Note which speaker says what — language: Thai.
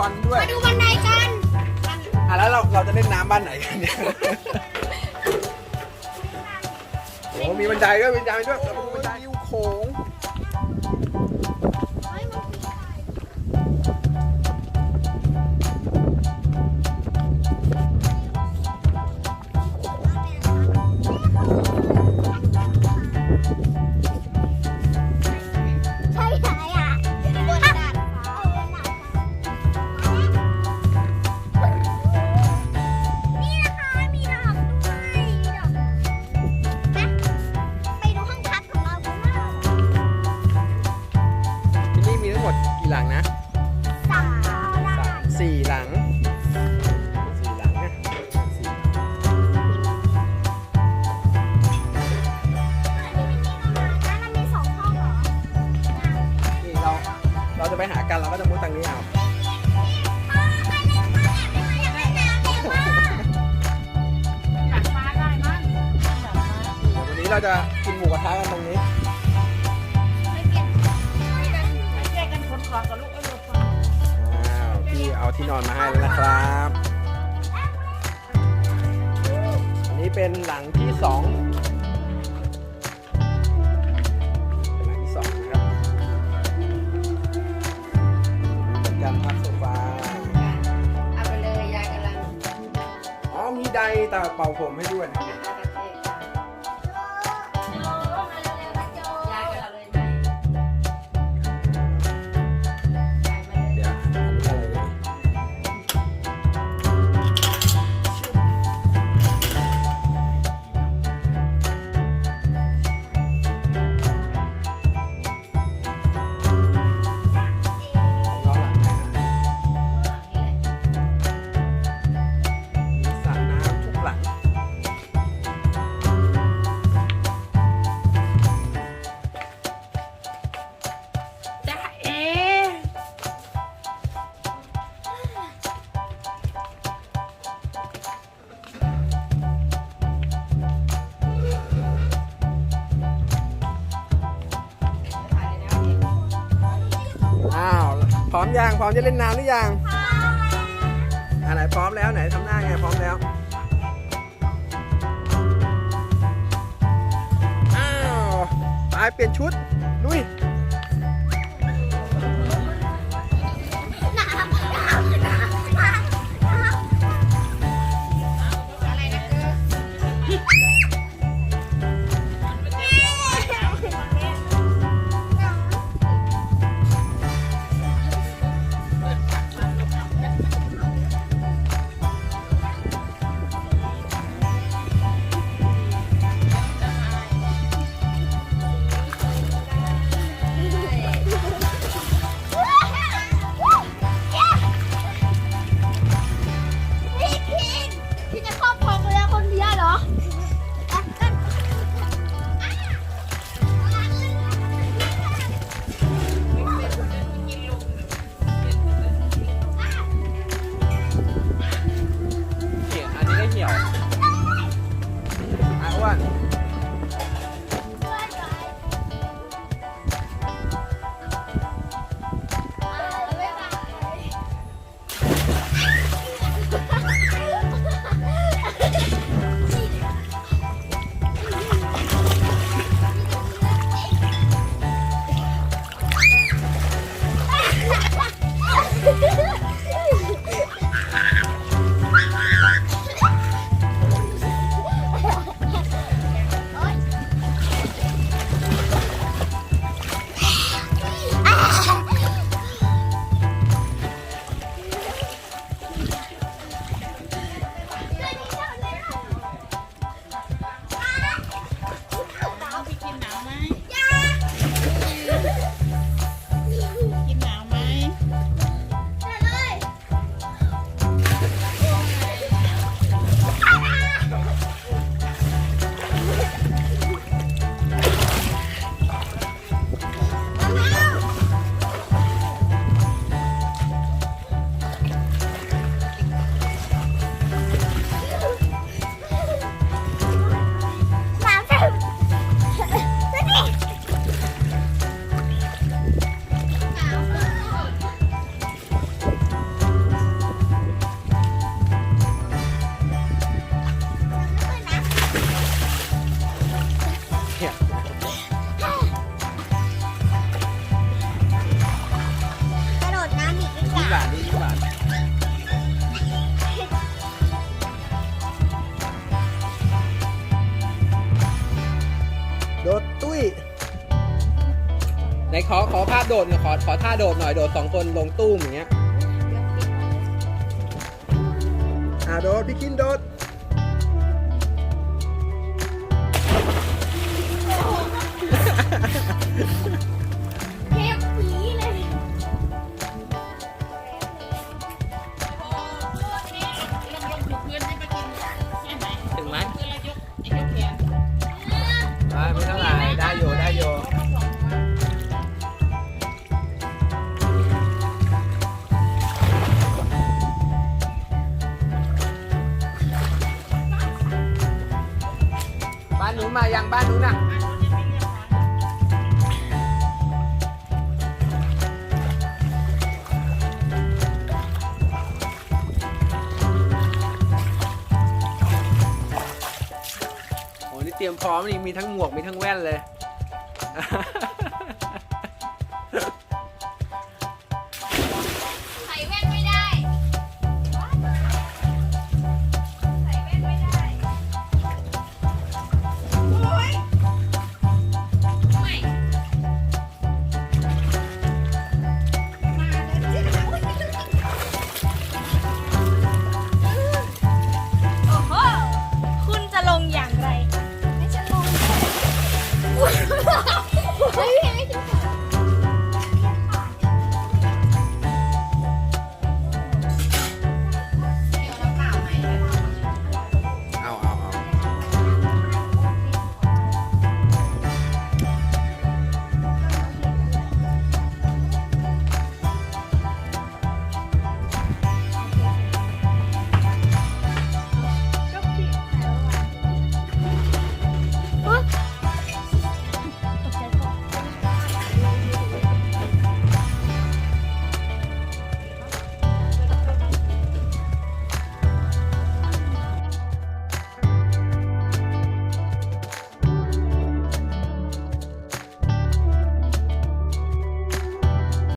Speaker 1: อะมี
Speaker 2: ยูนิคอร์นด้วย
Speaker 1: มาดูบันไดกัน
Speaker 2: อะแล้วเราเราจะเล่นน้ำบ้านไหนกันเนี่ยโอ้มีบันไดด้วยมีบันไดด้วยเราไปดูบันไดวิวโขง จะกินหมูกระทะกันตรงนี้
Speaker 1: ไม่เปลี่ยนไม่ได้ไม่แยกกันขนของกับลูกเอ้ยลูกฟัง
Speaker 2: อ้าวพี่เอาที่นอนมาให้แล้วนะครับอันนี้เป็นหลังที่สองเป็นหลังที่สองนะครับเหมือนกันครับโซฟา
Speaker 1: เอาไปเลยยายกำลัง
Speaker 2: อ๋อมีไดร์แต่เป่าผมให้ด้วยนะครับ
Speaker 1: มยั
Speaker 2: งพร้อมจะเล่นน้ำหรือยังอันไหนพร้อมแล้วไหนทำหน้าไงพร้อมแล้วอ้าวไปเปลี่ยนชุดลุย ขอขอภาพโดดหน่อยขอขอท่าโดดหน่อยโดดสองคนลงตู้มอย่างเงี้ยอ่าโดดพี่คินโดด บ้านหนูน่ะโอ้นี่เตรียมพร้อมนี่มีทั้งหมวกมีทั้งแว่นเลย